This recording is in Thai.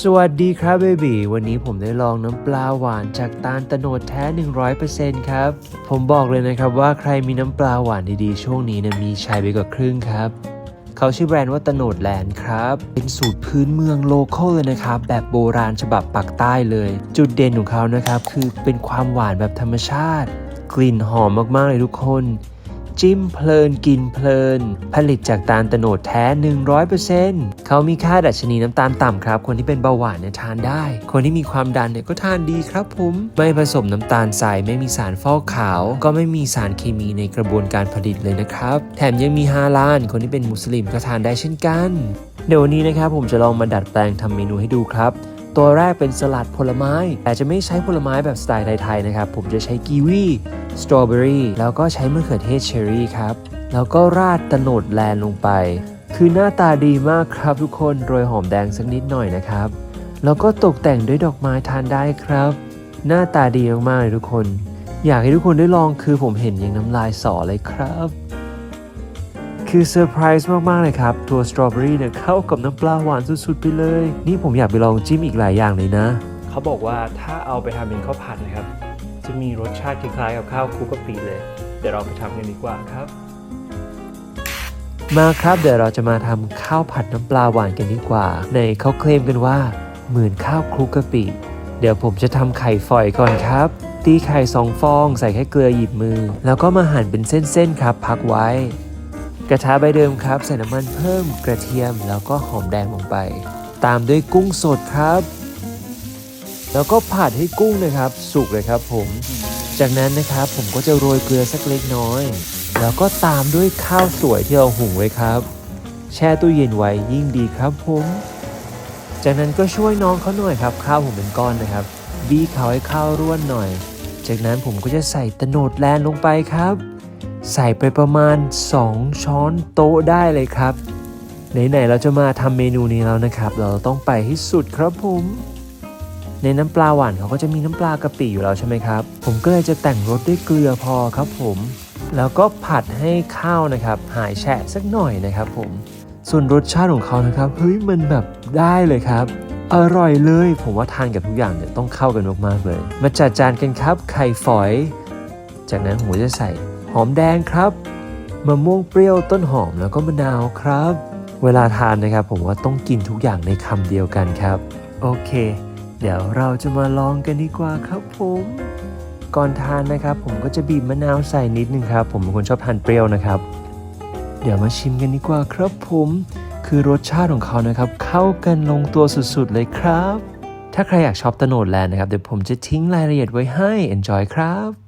สวัสดีครับเบบีวันนี้ผมได้ลองน้ำปลาหวานจากตาลตะโนดแท้ 100%ครับ ผมบอกเลยนะครับว่าใครมีน้ำปลาหวานดีๆ ช่วงนี้เนี่ยมีใช้ไปกว่าครึ่งครับ เขาชื่อแบรนด์ว่าตะโนดแลนด์ครับ เป็นสูตรพื้นเมืองโลเคอลเลยนะครับ แบบโบราณฉบับปักใต้เลย จุดเด่นของเขานะครับ คือเป็นความหวานแบบธรรมชาติ กลิ่นหอมมากๆเลยทุกคน จิ้มเพลินกินเพลิน ผลิตจากตาลตโนดแท้ 100%เขามีค่าดัชนีน้ำตาลต่ำครับ คนที่เป็นเบาหวานเนี่ยทานได้ คนที่มีความดันเนี่ยก็ทานดีครับผม ไม่ผสมน้ำตาลใส่ไม่มีสารฟอกขาว ก็ไม่มีสารเคมีในกระบวนการผลิตเลยนะครับ แถมยังมีฮาลาลคนที่เป็นมุสลิมก็ทานได้เช่นกัน เดี๋ยววันนี้นะครับผมจะลองมาดัดแปลงทำเมนูให้ดูครับ ตัวแรกเป็นสลัดผลไม้ แต่จะไม่ใช้ผลไม้แบบสไตล์ไทยๆนะครับ ผมจะใช้กีวีสตรอเบอรี่แล้วก็ใช้มะเขือเทศเชอรี่ครับ แล้วก็ราดตะโนดแลนลงไป คือหน้าตาดีมากครับทุกคนโรยหอมแดงสักนิดหน่อยนะครับ แล้วก็ตกแต่งด้วยดอกไม้ทานได้ครับ หน้าตาดีมากๆเลยทุกคน อยากให้ทุกคนได้ลองคือผมเห็นยังน้ำลายสอเลยครับ คือเซอร์ไพรส์มาก ๆ เลยครับตัวสตรอเบอรี่เนี่ยเข้ากับน้ำปลาหวานสุด ๆ ไปเลย นี่ผมอยากไปลองจิ้มอีกหลายอย่างเลยนะ เขาบอกว่าถ้าเอาไปทำเป็นข้าวผัดนะครับ จะมีรสชาติคล้ายๆกับข้าวคลุกกะปิเลย เดี๋ยวเราไปทำกันดีกว่าครับ มาครับเดี๋ยวเราจะมาทำข้าวผัดน้ำปลาหวานกันดีกว่า ในเขาเคลมกันว่าเหมือนข้าวคลุกกะปิ เดี๋ยวผมจะทำไข่ฝอยก่อนครับตีไข่สองฟองใส่แค่เกลือหยิบมือ แล้วก็มาหั่นเป็นเส้นๆครับ พักไว้ กระทะใบเดิมครับ ใส่น้ำมันเพิ่มกระเทียมแล้วก็หอมแดงลงไป ตามด้วยกุ้งสดครับ แล้วก็ผัดให้กุ้งนะครับ สุกเลยครับผม จากนั้นนะครับผมก็จะโรยเกลือสักเล็กน้อย แล้วก็ตามด้วยข้าวสวยที่เราหุงไว้ครับ แช่ตู้เย็นไว้ยิ่งดีครับผม จากนั้นก็ช่วยน้องเขาหน่อยครับ ข้าวผมเป็นก้อนนะครับบี้เขาให้ข้าวร่วนหน่อย จากนั้นผมก็จะใส่ตะโนดแลนลงไปครับ ใส่ไปประมาณ 2 ช้อนโต๊ะได้เลยครับ ไหนๆเราจะมาทำเมนูนี้แล้วนะครับ เราต้องไปให้สุดครับผม ในน้ำปลาหวานเขาก็จะมีน้ำปลากะปิอยู่แล้วใช่ไหมครับ ผมก็เลยจะแต่งรสด้วยเกลือพอครับผม แล้วก็ผัดให้ข้าวนะครับ หายแฉะสักหน่อยนะครับผม ส่วนรสชาติของเขานะครับ เฮ้ยมันแบบได้เลยครับอร่อยเลย ผมว่าทานกับทุกอย่างเนี่ยต้องเข้ากันมากๆเลย มาจัดจานกันครับไข่ฝอย จากนั้นผมจะใส่ หอมแดงครับมะม่วงเปรี้ยวต้นหอมแล้วก็มะนาวครับ เวลาทานนะครับ ผมว่าต้องกินทุกอย่างในคำเดียวกันครับ โอเค เดี๋ยวเราจะมาลองกันดีกว่าครับผมก่อนทานนะครับ ผมก็จะบีบมะนาวใส่นิดนึงครับ ผมเป็นคนชอบทานเปรี้ยวนะครับ เดี๋ยวมาชิมกันดีกว่าครับผม คือรสชาติของเขานะครับ เข้ากันลงตัวสุดๆเลยครับ ถ้าใครอยากช็อปตโนดแลนด์นะครับ เดี๋ยวผมจะทิ้งรายละเอียดไว้ให้ enjoy ครับ